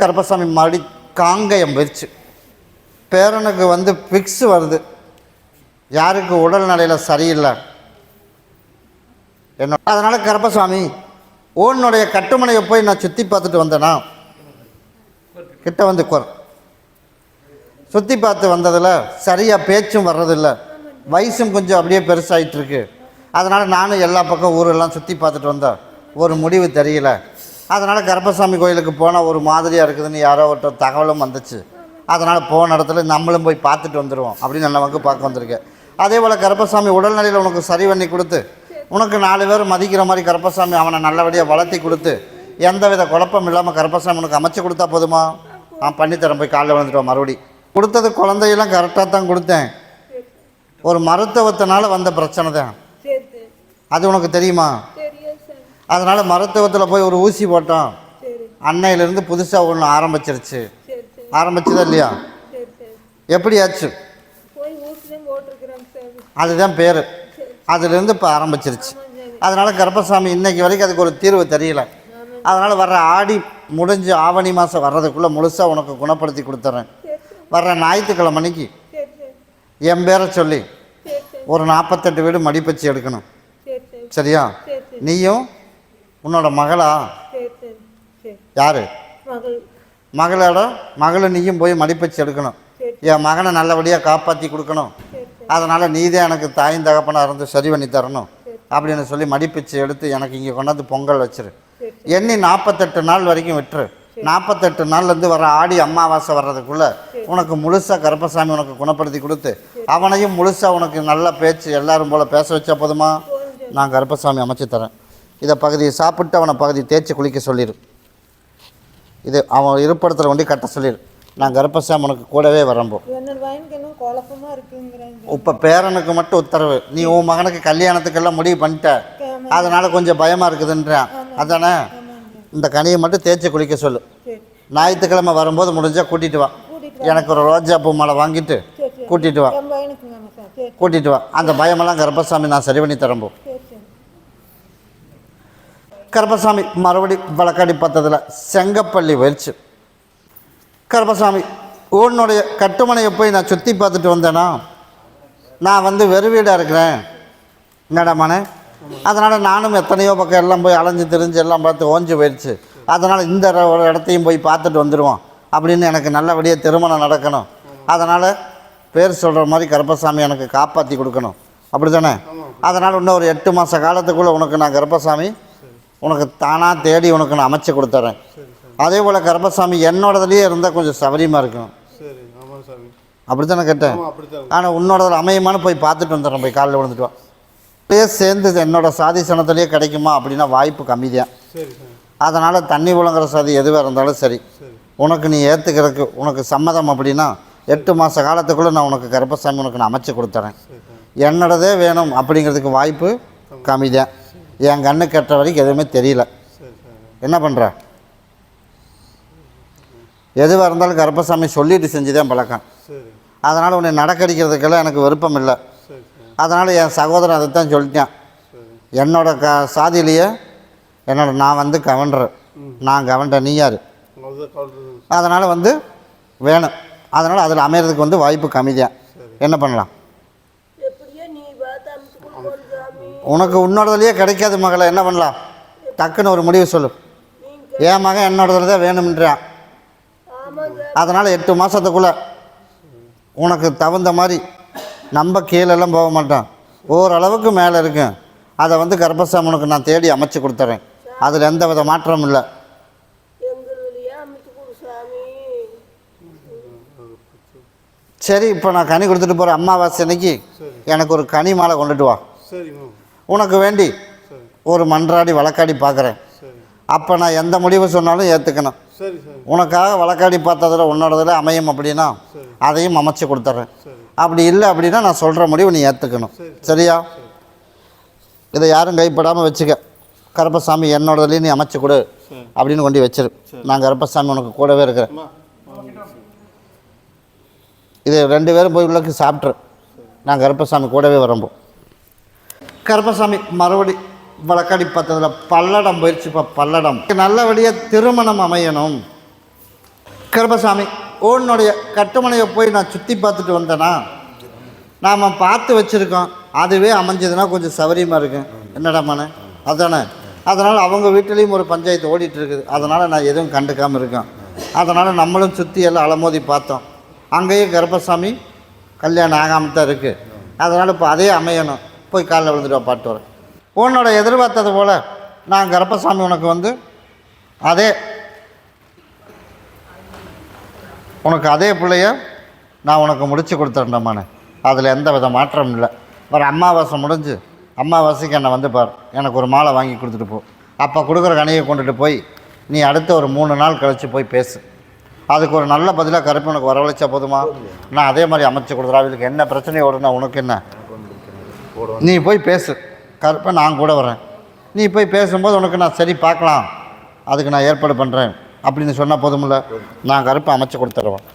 கருப்பசாமி மறுபடி காங்கயம் போயிடுச்சு. பேரனுக்கு வந்து பிக்ஸ் வருது. யாருக்கு உடல்நிலையில் சரியில்லை. என்ன அதனால் கருப்பசாமி உன்னுடைய கட்டுமனையை போய் நான் சுற்றி பார்த்துட்டு வந்தேனா? கிட்ட வந்து குறை சுற்றி பார்த்து வந்ததில் சரியாக பேச்சும் வர்றதில்ல. வயசும் கொஞ்சம் அப்படியே பெருசாகிட்டு இருக்கு. அதனால் நானும் எல்லா பக்கம் ஊரெல்லாம் சுற்றி பார்த்துட்டு வந்தேன். ஒரு முடிவு தெரியல. அதனால் கருப்பசாமி கோயிலுக்கு போனால் ஒரு மாதிரியாக இருக்குதுன்னு யாரோ ஒருத்தர் தகவலும் வந்துச்சு. அதனால் போன இடத்துல நம்மளும் போய் பார்த்துட்டு வந்துடுவோம் அப்படின்னு நல்லவங்க பார்க்க வந்திருக்கேன். அதே போல் கருப்பசாமி உடல்நிலையில் உனக்கு சரி பண்ணி கொடுத்து உனக்கு நாலு பேர் மதிக்கிற மாதிரி கருப்பசாமி அவனை நல்லபடியாக வளர்த்தி கொடுத்து எந்தவித குழப்பம் இல்லாமல் கருப்பசாமி உனக்கு அமைச்சு கொடுத்தா போதுமா? நான் பண்ணித்தரேன் போய் காலைல வந்துட்டு மறுபடி. கொடுத்தது குழந்தையெல்லாம் கரெக்டாக தான் கொடுத்தேன். ஒரு மருத்துவத்தினால வந்த பிரச்சனை தான். அது உனக்கு தெரியுமா? அதனால் மருத்துவத்தில் போய் ஒரு ஊசி போட்டோம். அன்னையிலேருந்து புதுசாக ஒன்று ஆரம்பிச்சிருச்சு. சரி சரி. ஆரம்பிச்சதா இல்லையா? சரி சரி. எப்படி ஆச்சு போய் ஊசிலையும் போட்டிருக்கிறேன் சார். அதுதான் பேர். அதுலேருந்து இப்போ ஆரம்பிச்சிருச்சு. அதனால் கர்ப்பசாமி இன்னைக்கு வரைக்கும் அதுக்கு ஒரு தீர்வு தெரியல. அதனால் வர்ற ஆடி முடிஞ்சு ஆவணி மாதம் வர்றதுக்குள்ளே முழுசாக உனக்கு குணப்படுத்தி கொடுத்துட்றேன் வர்ற ஞாயிற்றுக்கிழமை அன்னைக்கு என் பேரை சொல்லி ஒரு நாற்பத்தெட்டு வீடு மடிப்பச்சு எடுக்கணும். சரி சரி. சரியா? சரி சரி. நீயும் உன்னோட மகளா? யார்? மகள். மகளோட? மகளை நீயும் போய் மடிப்பச்சு எடுக்கணும். என் மகனை நல்லபடியாக காப்பாற்றி கொடுக்கணும். அதனால் நீதான் எனக்கு தாயும் தகப்பனாக இருந்து சரி பண்ணி தரணும். அப்படின்னு சொல்லி மடிப்பிச்சு எடுத்து எனக்கு இங்கே கொண்டாந்து பொங்கல் வச்சிரு. சரி எண்ணி நாற்பத்தெட்டு நாள் வரைக்கும் விட்டுரு. நாற்பத்தெட்டு நாள்லேருந்து வர ஆடி அமாவாசை வர்றதுக்குள்ளே உனக்கு முழுசாக கருப்பசாமி உனக்கு குணப்படுத்தி கொடுத்து அவனையும் முழுசாக உனக்கு நல்ல பேச்சு எல்லாரும் போல் பேச வச்சா போதுமா? நான் கருப்பசாமி அமைச்சு தரேன். இதை பகுதியை சாப்பிட்டு அவனை பகுதி தேய்ச்சி குளிக்க சொல்லிடு இது அவன் இருப்பிடத்தில் கொண்டு கட்ட சொல்லிடு நான் கருப்பசாமி உனக்கு கூடவே வரம்போ. இப்போ பேரனுக்கு மட்டும் உத்தரவு. நீ உன் மகனுக்கு கல்யாணத்துக்கெல்லாம் முடிவு பண்ணிட்ட. அதனால கொஞ்சம் பயமாக இருக்குதுன்றான். அதானே? இந்த கனியை மட்டும் தேய்ச்சி குளிக்க சொல்லு. ஞாயிற்றுக்கிழமை வரும்போது முடிஞ்சால் கூட்டிகிட்டு வா. எனக்கு ஒரு ரோஜா பூ மாலை வாங்கிட்டு கூட்டிகிட்டு வா. கூட்டிகிட்டு வா. அந்த பயமெல்லாம் கருப்பசாமி நான் சரி பண்ணி தரம்போ கருப்பசாமி மறுபடி வழக்காடி பார்த்ததில் செங்கப்பள்ளி போயிடுச்சு கருப்பசாமி உன்னுடைய கட்டுமனையை போய் நான் சுற்றி பார்த்துட்டு வந்தேனா? நான் வந்து வெறு வீடாக இருக்கிறேன். என்னடாமானே அதனால் நானும் எத்தனையோ பக்கம் எல்லாம் போய் அலைஞ்சு திரிஞ்சு எல்லாம் பார்த்து ஓஞ்சு போயிடுச்சு. அதனால் இந்த ஒரு இடத்தையும் போய் பார்த்துட்டு வந்துடுவோம் அப்படின்னு எனக்கு நல்லபடியாக திருமணம் நடக்கணும். அதனால் பேர் சொல்கிற மாதிரி கருப்பசாமி எனக்கு காப்பாற்றி கொடுக்கணும். அப்படி தானே அதனால் இன்னும் ஒரு எட்டு மாத காலத்துக்குள்ளே உனக்கு நான் கருப்பசாமி உனக்கு தானாக தேடி உனக்கு நான் அமைச்சு கொடுத்துட்றேன் அதே போல் கருப்பசாமி என்னோடதுலேயே இருந்தால் கொஞ்சம் சௌகரியமாக இருக்கும். அப்படி தானே கேட்டேன்? ஆனால் உன்னோடதுல அமையுமான்னு போய் பார்த்துட்டு வந்துடுறேன். போய் காலையில் விழுந்துட்டு அப்படியே சேர்ந்து என்னோட சாதி சனத்துலேயே கிடைக்குமா அப்படின்னா வாய்ப்பு கம்மி தான் அதனால் தண்ணி புழங்குற சாதி எதுவாக இருந்தாலும் சரி. உனக்கு நீ ஏற்றுக்கிறதுக்கு உனக்கு சம்மதம் அப்படின்னா எட்டு மாத காலத்துக்குள்ளே நான் உனக்கு கருப்பசாமி உனக்கு நான் அமைச்சு கொடுத்துறேன். என்னோடதே வேணும் அப்படிங்கிறதுக்கு வாய்ப்பு கம்மி தான் என் கண்ணு கெட்ட வரைக்கும் எதுவுமே தெரியல. என்ன பண்ணுற எதுவாக இருந்தாலும் கருப்பசாமி சொல்லிட்டு செஞ்சு தான் பழக்கம் அதனால் உன்னை நடக்கடிக்கிறதுக்கெல்லாம் எனக்கு விருப்பம் இல்லை அதனால் என் சகோதரன் அதை தான் சொல்லிட்டான் என்னோட க சாதியிலேயே என்னோட நான் வந்து கவண்டர் நான் கவண்டர் நீ யார்? அதனால் வந்து வேணும். அதனால் அதில் அமையறதுக்கு வந்து வாய்ப்பு கம்மி தான் என்ன பண்ணலாம் எப்படியோ நீ பார்த்து அமைச்சு கொடுக்கணும் சாமி உனக்கு உன்னோடதுலேயே கிடைக்காது மகளை என்ன பண்ணலாம்? டக்குன்னு ஒரு முடிவு சொல்லு. என் மகன் என்னோடதுல தான் வேணும்ன்றான். அதனால் எட்டு மாதத்துக்குள்ளே உனக்கு தகுந்த மாதிரி நம்ம கீழெல்லாம் போக மாட்டான். ஓரளவுக்கு மேலே இருக்கும் அதை வந்து கர்ப்பசாமனுக்கு நான் தேடி அமைச்சு கொடுத்துறேன். அதில் எந்த வித மாற்றமும் இல்லை. சரி இப்போ நான் கனி கொடுத்துட்டு போகிறேன் அம்மாவாசை எனக்கு ஒரு கனி மாலை கொண்டுட்டு வா. சரி உனக்கு வேண்டி ஒரு மன்றாடி வழக்காடி பார்க்குறேன். அப்போ நான் எந்த முடிவு சொன்னாலும் ஏற்றுக்கணும் உனக்காக வழக்காடி பார்த்ததில் உன்னோடதில் அமையும் அப்படின்னா அதையும் அமைச்சு கொடுத்துட்றேன். அப்படி இல்லை அப்படின்னா நான் சொல்கிற முடிவு நீ ஏற்றுக்கணும் சரியா? இதை யாரும் கைப்படாமல் வச்சுக்க. கருப்பசாமி என்னோடதுலேயும் நீ அமைச்சு கொடு அப்படின்னு கொண்டு வச்சிரு. நான் கருப்பசாமி உனக்கு கூடவே இருக்கிறேன். இது ரெண்டு பேரும் போய் உள்ளக்கு சாப்பிட்ரு நான் கருப்பசாமி கூடவே வரம்போ கருப்பசாமி மறுபடி வழக்காடி பார்த்ததில் பல்லடம் போயிடுச்சு இப்போ பல்லடம் நல்லபடியாக திருமணம் அமையணும். கருப்பசாமி உன்னுடைய கட்டுமனையை போய் நான் சுற்றி பார்த்துட்டு வந்தேன்னா நாம் பார்த்து வச்சுருக்கோம். அதுவே அமைஞ்சதுன்னா கொஞ்சம் சௌரியமாக இருக்கும் என்னடா மன? அதானே? அதனால் அவங்க வீட்டிலையும் ஒரு பஞ்சாயத்து ஓடிட்டு இருக்குது. அதனால் நான் எதுவும் கண்டுக்காமல் இருக்கேன். அதனால் நம்மளும் சுற்றி எல்லாம் அலமோதி பார்த்தோம். அங்கேயும் கருப்பசாமி கல்யாணம் ஆகாமல் தான் இருக்குது அதனால் இப்போ அதே அமையணும். போய் காலைல விழுந்துட்டு பாட்டு வரேன் உன்னோட எதிர்பார்த்தது போல் நான் கருப்பசாமி உனக்கு வந்து அதே உனக்கு அதே பிள்ளைய நான் உனக்கு முடித்து கொடுத்துட்றேன்டாமானே அதில் எந்த வித மாற்றம் இல்லை. வர அம்மாவாசை முடிஞ்சு அம்மாவாசைக்கு என்னை வந்து பார். எனக்கு ஒரு மாலை வாங்கி கொடுத்துட்டு போ. அப்போ கொடுக்குற கனியை கொண்டுட்டு போய் நீ அடுத்த ஒரு மூணு நாள் கழித்து போய் பேசு. அதுக்கு ஒரு நல்ல பதிலாக கருப்பு உனக்கு வரவழைச்சா போதுமா? நான் அதே மாதிரி அமைச்சு கொடுக்குறேன். இதுக்கு என்ன பிரச்சனையோடுனா உனக்கு என்ன? நீ போய் பேசு. கருப்பை நான் கூட வரேன் நீ போய் பேசும்போது உனக்கு நான் சரி பார்க்கலாம். அதுக்கு நான் ஏற்பாடு பண்ணுறேன் அப்படின்னு சொன்னால் போதுமில்ல. நான் கருப்பை அமைச்சு கொடுத்துருவேன்.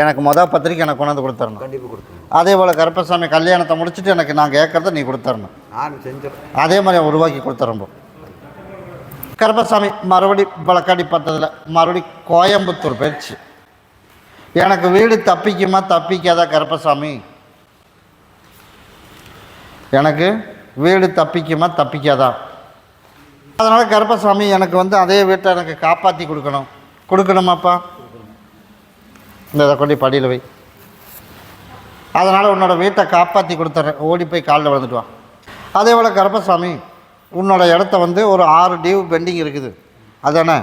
எனக்கு மொதல் பத்திரிக்கை எனக்கு கொண்டாந்து கொடுத்துடணும் கண்டிப்பாக கொடுத்துருவோம் அதே போல் கருப்பசாமி கல்யாணத்தை முடிச்சுட்டு எனக்கு நான் கேட்குறத நீ கொடுத்துடணும் நான் செஞ்சிடறேன் அதே மாதிரி உருவாக்கி கொடுத்துறோம் கருப்பசாமி மறுபடி பழக்காடி பார்த்ததில் மறுபடி கோயம்புத்தூர் போயிடுச்சு. எனக்கு வீடு தப்பிக்குமா தப்பிக்காதா கருப்பசாமி? எனக்கு வீடு தப்பிக்குமா தப்பிக்காதா? அதனால் கருப்பசாமி எனக்கு வந்து அதே வீட்டை எனக்கு காப்பாற்றி கொடுக்கணும். கொடுக்கணுமாப்பா? இந்த இதை கொண்டு படியில் வை. அதனால் உன்னோட வீட்டை காப்பாற்றி கொடுத்துட்றேன் ஓடி போய் காலில் விழுந்துட்டு வா. அதே போல் கருப்பசாமி உன்னோட இடத்த வந்து ஒரு ஆறு டியூ பெண்டிங் இருக்குது. அதானே?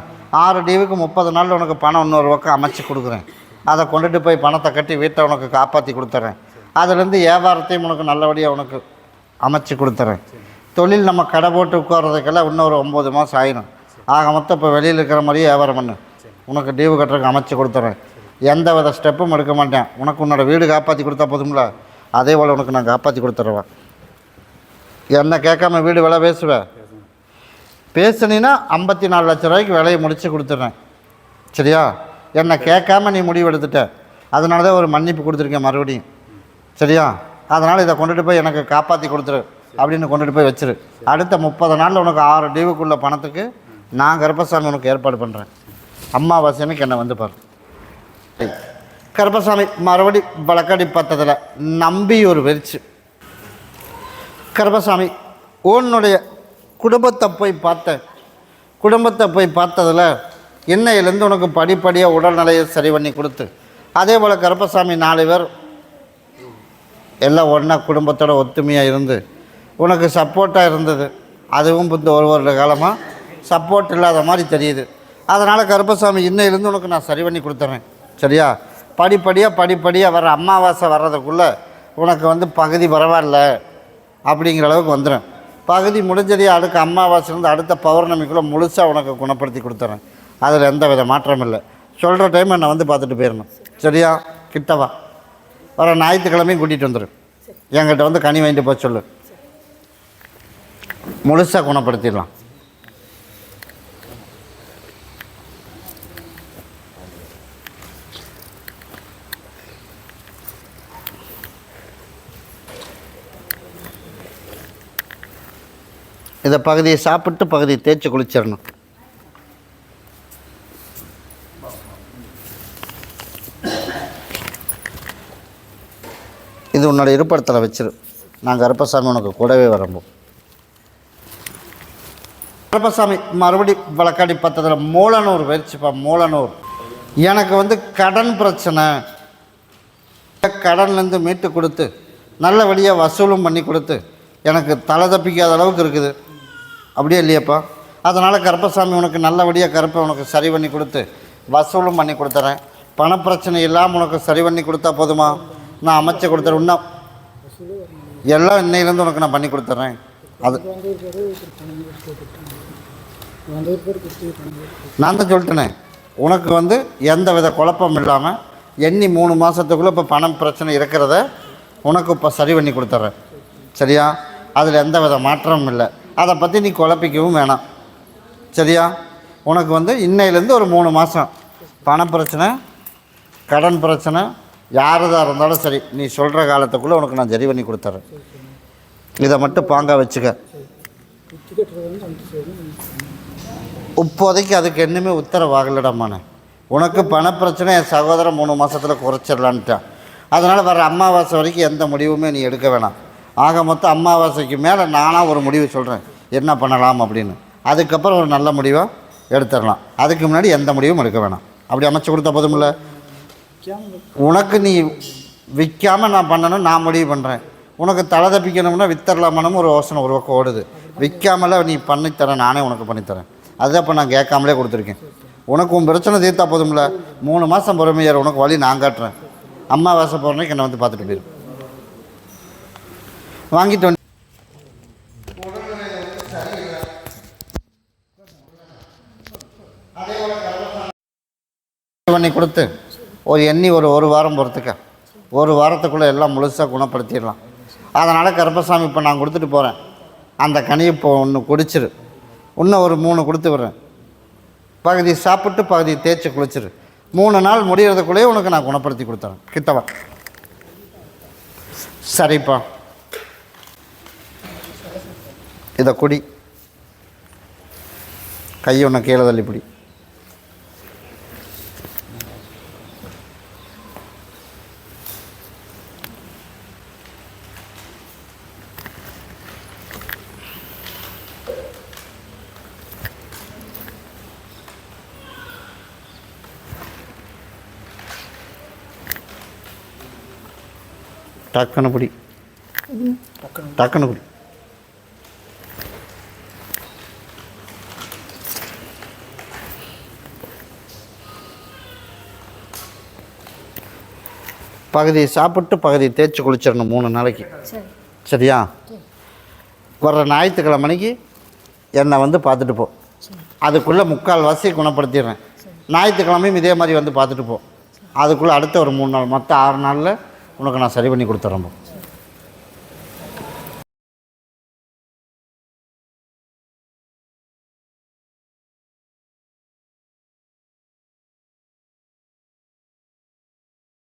ஆறு டியூவுக்கு முப்பது நாள் உனக்கு பணம் இன்னொரு பக்கம் அமைச்சு கொடுக்குறேன். அதை கொண்டுட்டு போய் பணத்தை கட்டி வீட்டை உனக்கு காப்பாற்றி கொடுத்துட்றேன் அதுலேருந்து வியாபாரத்தையும் உனக்கு நல்லபடியாக உனக்கு அமைச்சு கொடுத்துறேன். தொழில் நம்ம கடை போட்டு உட்கார்றதுக்கெல்லாம் இன்னொரு ஒம்பது மாதம் ஆயிடும் ஆக மொத்தம் இப்போ வெளியில் இருக்கிற மாதிரியே வியாபாரம் பண்ணு. உனக்கு டீவு கட்டுறதுக்கு அமைச்சு கொடுத்துட்றேன் எந்த வித ஸ்டெப்பும் எடுக்க மாட்டேன். உனக்கு உன்னோட வீடு காப்பாற்றி கொடுத்தா போதும்ல? அதே போல் உனக்கு நான் காப்பாற்றி கொடுத்துருவேன் என்ன கேட்காம வீடு விலை பேசுவேன் பேசுனீன்னா ஐம்பத்தி நாலு லட்ச ரூபாய்க்கு விலையை முடித்து கொடுத்துட்றேன். சரியா? என்னை கேட்காம நீ முடிவு எடுத்துட்ட. அதனால தான் ஒரு மன்னிப்பு கொடுத்துருக்கேன் மறுபடியும். சரியா? அதனால் இதை கொண்டுட்டு போய் எனக்கு காப்பாற்றி கொடுத்துரு அப்படின்னு கொண்டுட்டு போய் வச்சிரு. அடுத்த முப்பது நாளில் உனக்கு ஆறு டிவுக்குள்ள பணத்துக்கு நான் கருப்பசாமி உனக்கு ஏற்பாடு பண்ணுறேன் அம்மாவாசை என்னை வந்து பாரு. கருப்பசாமி மறுபடி வழக்கடி பத்ததில் நம்பி ஒரு வெறிச்சு. கருப்பசாமி உன்னுடைய குடும்பத்தை போய் பார்த்தேன் குடும்பத்தை போய் பார்த்ததில் இன்னையிலேருந்து உனக்கு படிப்படியாக உடல்நிலையை சரி பண்ணி கொடுத்து. அதே போல் கருப்பசாமி நாலு பேர் எல்லாம் ஒன்றா குடும்பத்தோட ஒத்துமையாக இருந்து உனக்கு சப்போர்ட்டாக இருந்தது. அதுவும் இந்த ஒரு வருட காலமாக சப்போர்ட் இல்லாத மாதிரி தெரியுது. அதனால் கருப்பசாமி இன்னையிலேருந்து உனக்கு நான் சரி பண்ணி கொடுத்துறேன். சரியா? படிப்படியாக படிப்படியாக வர அமாவாசை வர்றதுக்குள்ளே உனக்கு வந்து பகுதி பரவாயில்ல அப்படிங்கிற அளவுக்கு வந்துடும் பகுதி முடிஞ்சதே அடுக்க அமாவாசைலேருந்து அடுத்த பௌர்ணமிக்குள்ளே முழுசாக உனக்கு குணப்படுத்தி கொடுத்துறேன். அதில் எந்த வித மாற்றமும் இல்லை. சொல்கிற டைம் என்னை வந்து பார்த்துட்டு போயிடணும். சரியா? கிட்டவா வர ஞாயிற்றுக்கிழமையும் கூட்டிகிட்டு வந்துடு என்கிட்ட வந்து கனி வாங்கிட்டு போக சொல்லு. முழுசாக குணப்படுத்திடலாம். இதை பகுதியை சாப்பிட்டு பகுதியை தேய்ச்சி குளிச்சிடணும். இது உன்னோட இருப்பிடத்தில் வச்சிரு. நான் கருப்பசாமி உனக்கு கூடவே வரம்போம் கருப்பசாமி மறுபடி வழக்காடி பத்ததில் மூலனூர் வச்சுப்பா மூலனூர். எனக்கு வந்து கடன் பிரச்சனை. கடன்லேருந்து மீட்டு கொடுத்து நல்லபடியாக வசூலும் பண்ணி கொடுத்து எனக்கு தலை தப்பிக்காத அளவுக்கு இருக்குது. அப்படியே இல்லையாப்பா. அதனால் கருப்பசாமி உனக்கு நல்லபடியாக கருப்பை உனக்கு சரி பண்ணி கொடுத்து வசூலும் பண்ணி கொடுத்துறேன். பணப்பிரச்சனை இல்லாமல் உனக்கு சரி பண்ணி கொடுத்தா போதுமா? நான் அமைச்சு கொடுத்துறேன் இன்னும் எல்லாம் இன்னையிலேருந்து உனக்கு நான் பண்ணி கொடுத்துட்றேன் அது நான் தான் சொல்லிட்டேனே. உனக்கு வந்து எந்த வித குழப்பம் இல்லாமல் எண்ணி மூணு மாதத்துக்குள்ளே இப்போ பணம் பிரச்சனை இருக்கிறத உனக்கு இப்போ சரி பண்ணி கொடுத்துட்றேன் சரியா? அதில் எந்த வித மாற்றமும் இல்லை. அதை பற்றி நீ குழப்பிக்கவும் வேணாம். சரியா? உனக்கு வந்து இன்னையிலேருந்து ஒரு மூணு மாதம் பண பிரச்சனை கடன் பிரச்சனை யாரதாக இருந்தாலும் சரி நீ சொல்கிற காலத்துக்குள்ளே உனக்கு நான் சரி பண்ணி கொடுத்துட்றேன் இதை மட்டும் பாங்க வச்சுக்க. இப்போதைக்கு அதுக்கு என்னமே உத்தரவாகலடாமாண்ணே உனக்கு பணப்பிரச்சனை என் சகோதரன் மூணு மாதத்தில் குறைச்சிடலான்ட்டான். அதனால் வர அமாவாசை வரைக்கும் எந்த முடிவுமே நீ எடுக்க வேணாம். ஆக மொத்தம் அமாவாசைக்கு மேலே நானாக ஒரு முடிவு சொல்கிறேன் என்ன பண்ணலாம் அப்படின்னு. அதுக்கப்புறம் ஒரு நல்ல முடிவாக எடுத்துடலாம். அதுக்கு முன்னாடி எந்த முடிவும் எடுக்க வேணாம். அப்படி அமைச்சு கொடுத்தா போதுமில்ல? உனக்கு நீ விற்காம நான் பண்ணணும் நான் முடிவு பண்ணுறேன் உனக்கு தலை தப்பிக்கணும்னா வித்தரலாமனும் ஒரு யோசனை ஒரு பக்கம் ஓடுது. விற்காமல நீ பண்ணித்தரேன் நானே உனக்கு பண்ணித்தரேன் அதுதான் இப்போ நான் கேட்காமலே கொடுத்துருக்கேன். உனக்கு உன் பிரச்சனை தீர்த்தா போதும்ல? மூணு மாதம் பொறுமையார் உனக்கு வழி நான் காட்டுறேன். அம்மா அம்மாவாசை போகிறனைக்கு என்னை வந்து பார்த்துட்டு போயிரு. வாங்கிட்டு வந்து பண்ணி கொடுத்து. ஒரு எண்ணி ஒரு ஒரு வாரம் பொறுத்துக்க ஒரு வாரத்துக்குள்ளே எல்லாம் முழுசாக குணப்படுத்திடலாம். அதனால் கருப்பசாமி இப்போ நான் கொடுத்துட்டு போகிறேன் அந்த கனியை இப்போ ஒன்று குடிச்சிரு. இன்னும் ஒரு மூணு கொடுத்து விட்றேன். பகுதி சாப்பிட்டு பகுதி தேய்ச்சி குளிச்சிரு. மூணு நாள் முடிகிறதுக்குள்ளேயே உனக்கு நான் குணப்படுத்தி கொடுத்துறேன். கிட்டவா? சரிப்பா. இதை குடி. கையை ஒன்று கீழே தள்ளிப்படி டக்குன்னு பிடி. டக்குன்னு பிடி. பகுதி சாப்பிட்டு பகுதி தேய்ச்சி குளிச்சிடணும் மூணு நாளைக்கு. சரி. சரியா? வர்ற ஞாயிற்றுக்கிழமைக்கு என்னை வந்து பார்த்துட்டு போ. அதுக்குள்ளே முக்கால் வாசி குணப்படுத்திடுறேன். ஞாயிற்றுக்கிழமையும் இதே மாதிரி வந்து பார்த்துட்டு போ. அதுக்குள்ளே அடுத்த ஒரு மூணு நாள் மொத்தம் ஆறு நாளில் உனக்கு நான் சரி பண்ணி கொடுத்துட்றேன்